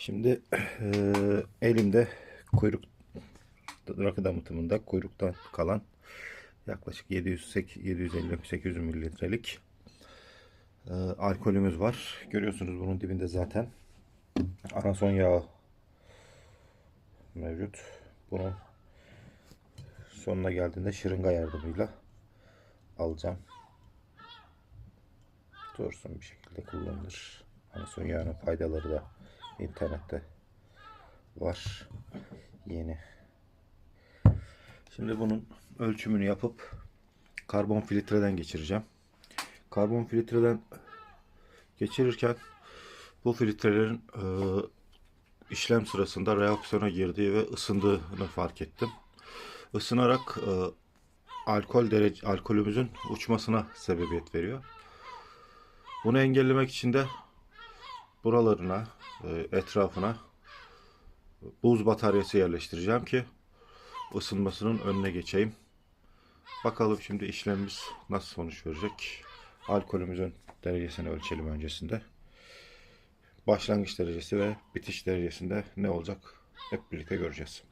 Şimdi eee, elimde kuyruk rakı damıtımında kuyruktan kalan yaklaşık 700 750-800 mililitrelik eee, alkolümüz var. Görüyorsunuz bunun dibinde zaten anason yağı mevcut. Bunun sonuna geldiğinde şırınga yardımıyla alacağım. Dursun bir şekilde kullanılır. Anason yağının faydaları da internette var. Yeni. Şimdi bunun ölçümünü yapıp karbon filtreden geçireceğim. Karbon filtreden geçirirken bu filtrelerin e, işlem sırasında reaksiyona girdiği ve ısındığını fark ettim. Isınarak e, alkol derece alkolümüzün uçmasına sebebiyet veriyor. Bunu engellemek için de buralarına, e, etrafına buz bataryası yerleştireceğim ki ısınmasının önüne geçeyim. Bakalım şimdi işlemimiz nasıl sonuç verecek. Alkolümüzün derecesini ölçelim öncesinde. Başlangıç derecesi ve bitiş derecesinde ne olacak hep birlikte göreceğiz.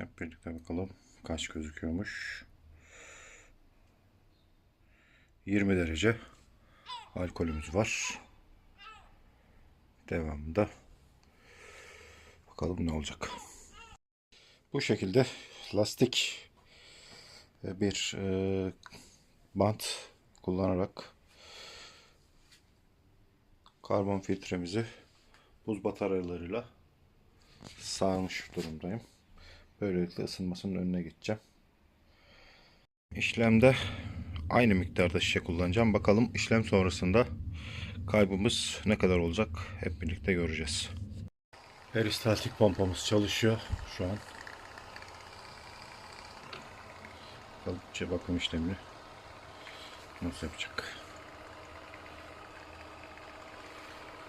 Hep birlikte bakalım kaç gözüküyormuş. 20 derece alkolümüz var. Devamında bakalım ne olacak. Bu şekilde lastik e, bir e, bant kullanarak karbon filtremizi buz bataryalarıyla sarmış durumdayım. Böylelikle ısınmasının önüne geçeceğim. İşlemde aynı miktarda şişe kullanacağım. Bakalım işlem sonrasında kaybımız ne kadar olacak hep birlikte göreceğiz. Peristaltik pompamız çalışıyor şu an. Kalıpçı bakım işlemini nasıl yapacak?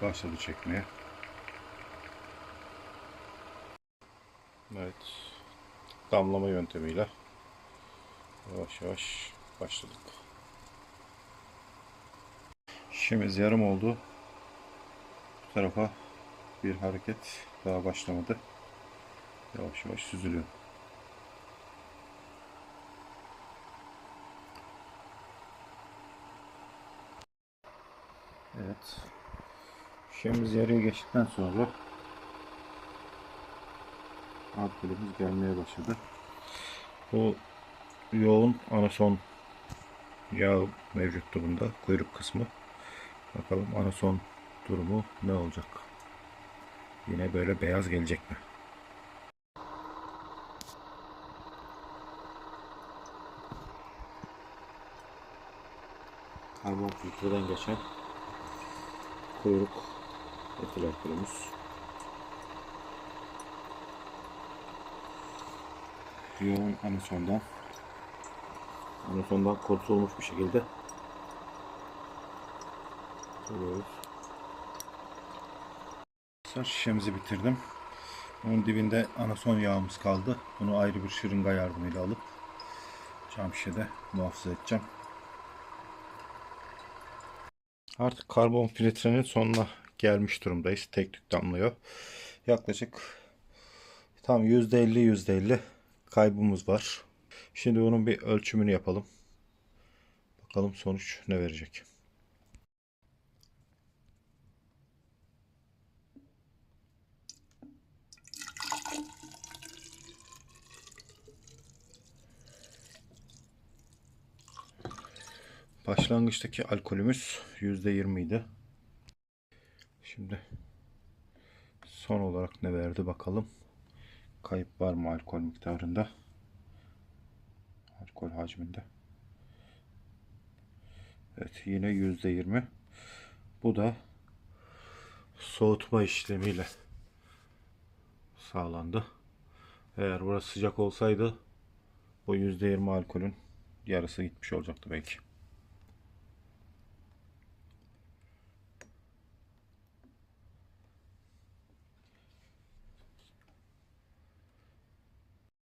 Başladı çekmeye. Evet. Damlama yöntemiyle yavaş yavaş başladık. İşimiz yarım oldu. Bu tarafa bir hareket daha başlamadı. Yavaş yavaş süzülüyor. Evet. İşimiz yarıya geçtikten sonra alkolümüz gelmeye başladı. Bu yoğun anason yağı mevcut durumda. Kuyruk kısmı. Bakalım anason durumu ne olacak? Yine böyle beyaz gelecek mi? Karbon filtreden geçen kuyruk etil alkolümüz. Yoğun anasondan anasondan kurtulmuş bir şekilde. Arkadaşlar şişemizi bitirdim. Onun dibinde anason yağımız kaldı. Bunu ayrı bir şırınga yardımıyla alıp cam şişede muhafaza edeceğim. Artık karbon filtrenin sonuna gelmiş durumdayız. Tek tük damlıyor. Yaklaşık tam %50 %50 kaybımız var. Şimdi bunun bir ölçümünü yapalım. Bakalım sonuç ne verecek. Başlangıçtaki alkolümüz %20 idi. Şimdi son olarak ne verdi bakalım. Kayıp var mı alkol miktarında? Alkol hacminde. Evet yine yüzde yirmi. Bu da soğutma işlemiyle sağlandı. Eğer burası sıcak olsaydı bu %20 alkolün yarısı gitmiş olacaktı belki.